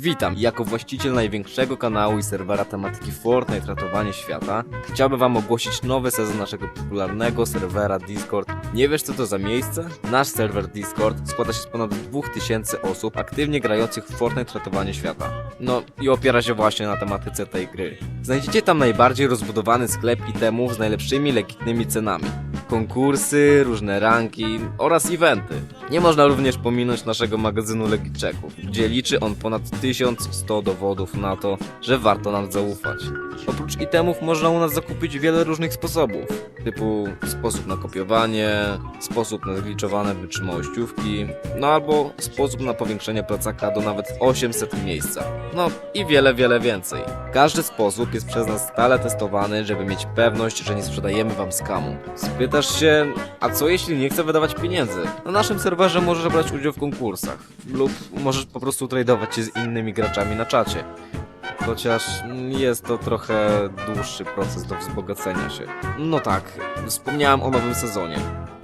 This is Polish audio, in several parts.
Witam, jako właściciel największego kanału i serwera tematyki Fortnite Ratowanie Świata chciałbym wam ogłosić nowy sezon naszego popularnego serwera Discord. Nie wiesz co to za miejsce? Nasz serwer Discord składa się z ponad 2000 osób aktywnie grających w Fortnite Ratowanie Świata. No i opiera się właśnie na tematyce tej gry. Znajdziecie tam najbardziej rozbudowany sklep itemów z najlepszymi legitnymi cenami konkursy, różne ranki oraz eventy. Nie można również pominąć naszego magazynu Legitchecków, gdzie liczy on ponad 1100 dowodów na to, że warto nam zaufać. Oprócz itemów można u nas zakupić wiele różnych sposobów, typu sposób na kopiowanie, sposób na zgliczowane wytrzymałościówki, no albo sposób na powiększenie plecaka do nawet 800 miejsca. No i wiele, wiele więcej. Każdy sposób jest przez nas stale testowany, żeby mieć pewność, że nie sprzedajemy wam skamu. Spytasz się, a co jeśli nie chcę wydawać pieniędzy? Na naszym serwerze możesz brać udział w konkursach lub możesz po prostu tradować się z innymi graczami na czacie. Chociaż jest to trochę dłuższy proces do wzbogacenia się. No tak, wspomniałem o nowym sezonie.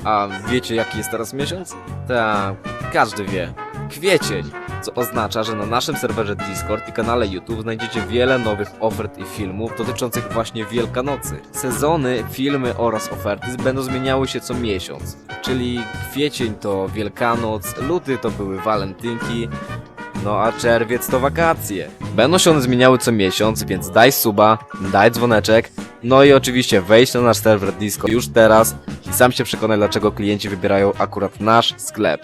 A wiecie jaki jest teraz miesiąc? Tak, każdy wie. Kwiecień! Co oznacza, że na naszym serwerze Discord i kanale YouTube znajdziecie wiele nowych ofert i filmów dotyczących właśnie Wielkanocy. Sezony, filmy oraz oferty będą zmieniały się co miesiąc. Czyli kwiecień to Wielkanoc, luty to były walentynki, no a czerwiec to wakacje. Będą się one zmieniały co miesiąc, więc daj suba, daj dzwoneczek, no i oczywiście wejdź na nasz serwer Discord już teraz i sam się przekonaj dlaczego klienci wybierają akurat nasz sklep.